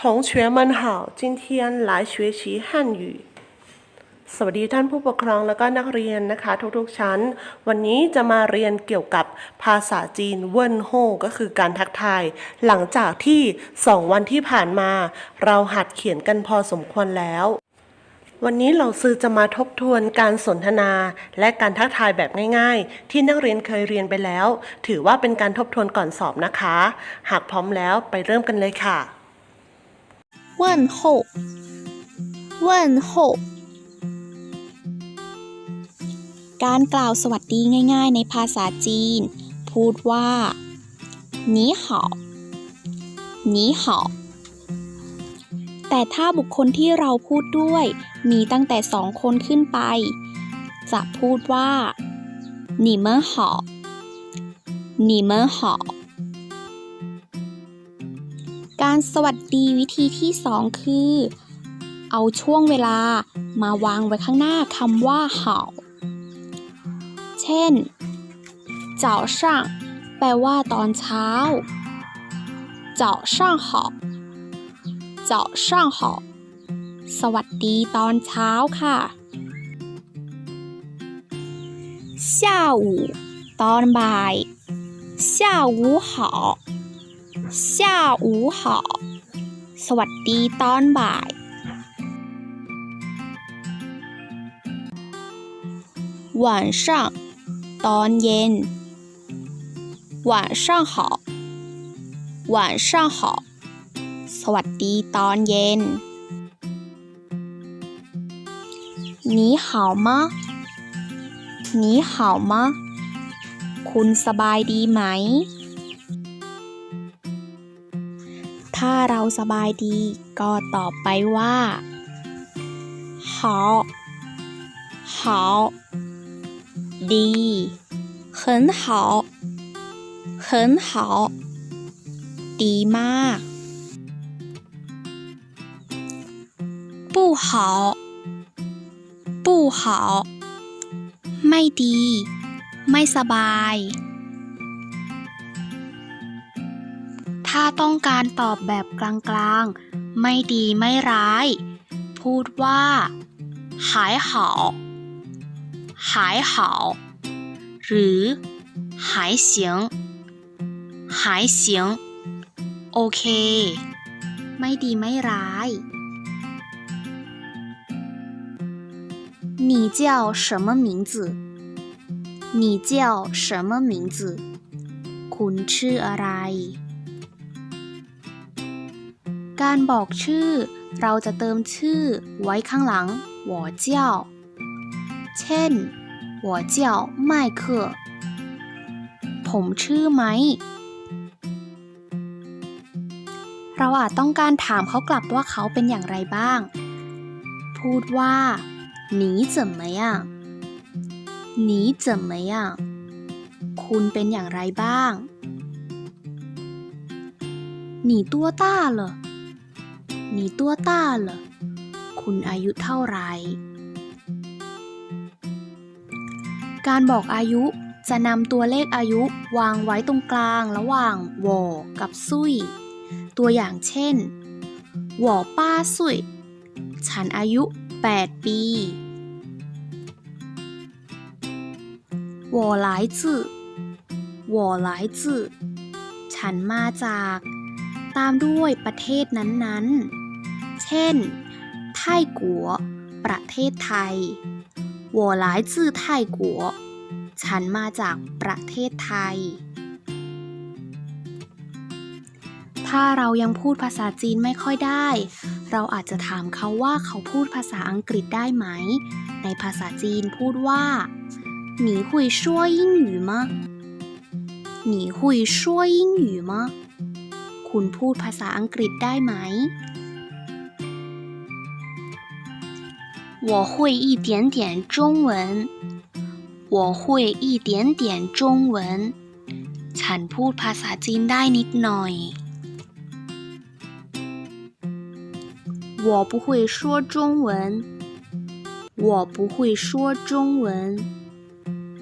同学们好，今天来学习汉语。สวัสดีท่านผู้ปกครองและก็นักเรียนนะคะ ทุกๆชั้น วันนี้จะมาเรียนเกี่ยวกับภาษาจีนเวินโฮก็คือการทักทาย หลังจากที่สองวันที่ผ่านมา เราหัดเขียนกันพอสมควรแล้ว วันนี้เราซื้อจะมาทบทวนการสนทนา และการทักทายแบบง่ายๆ ที่นักเรียนเคยเรียนไปแล้ว ถือว่าเป็นการทบทวนก่อนสอบนะคะ หากพร้อมแล้วไปเริ่มกันเลยค่ะ 问候，问候 การกล่าวสวัสดีง่ายๆ ในภาษาจีน พูดว่า你好你好แต่ถ้าบุคคลที่เราพูดด้วย มีตั้งแต่สองคนขึ้นไป จะพูดว่า你们好你们好 การสวัสดีวิธีที่สองคือ เอาช่วงเวลามาวางไว้ข้างหน้าคำว่าเห่า เช่น早上แปลว่าตอนเช้า早上好早上好สวัสดีตอนเช้าค่ะ下午ตอนบ่าย下午好 下午好สวัสดีตอนบ่าย 晚上ตอนเย็น晚上好晚上好สวัสดีตอนเย็น你好吗你好吗คุณสบายดีไหม ถ้าเราสบายดีก็ตอบไปว่า好好ดี很好很好ดีมาก不好不好ไม่ดี ไม่สบาย ถ้าต้องการตอบแบบกลางๆ ไม่ดีไม่ร้าย พูดว่าหาย好หาย好หรือหาย行หาย行โอเค ไม่ดีไม่ร้าย你叫什么名字你叫什么名字คุณชื่ออะไร การบอกชื่อ เราจะเติมชื่อไว้ข้างหลัง我叫เช่น我叫麦克ผมชื่อไหม เราอาจต้องการถามเขากลับว่าเขาเป็นอย่างไรบ้าง พูดว่า你怎么样你怎么样คุณเป็นอย่างไรบ้าง你多大了 你多大了คุณอายุเท่าไหร่ การบอกอายุจะนำตัวเลขอายุวางไว้ตรงกลางระหว่างวอกับซุย ตัวอย่างเช่นวอป้าซุย ฉันอายุ 8 ปี我来自我来自ฉันมาจาก ตามด้วยประเทศนั้นๆ เช่น ไทกัว ประเทศไทย我来自泰国ฉันมาจากประเทศไทย ถ้าเรายังพูดภาษาจีนไม่ค่อยได้ เราอาจจะถามเขาว่าเขาพูดภาษาอังกฤษได้ไหม ในภาษาจีนพูดว่า你会说英语吗你会说英语吗คุณพูดภาษาอังกฤษได้ไหม 我会一点点中文我会一点点中文ฉันพูดภาษาจีนได้นิดหน่อย我不会说中文我不会说中文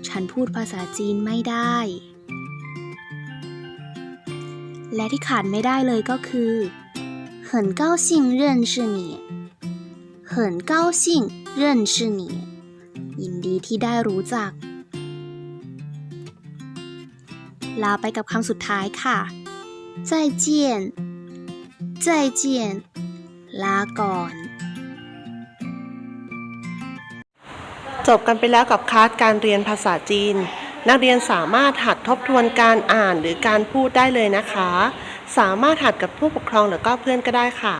ฉันพูดภาษาจีนไม่ได้ และที่ขาดไม่ได้เลยก็คือ 很高兴认识你 很高兴认识你ยินดีที่ได้รู้จัก ลาไปกับคำสุดท้ายค่ะ再见再见ลาก่อน จบกันไปแล้วกับคลาสการเรียนภาษาจีน นักเรียนสามารถหัดทบทวนการอ่านหรือการพูดได้เลยนะคะ สามารถหัดกับผู้ปกครองหรือก็เพื่อนก็ได้ค่ะ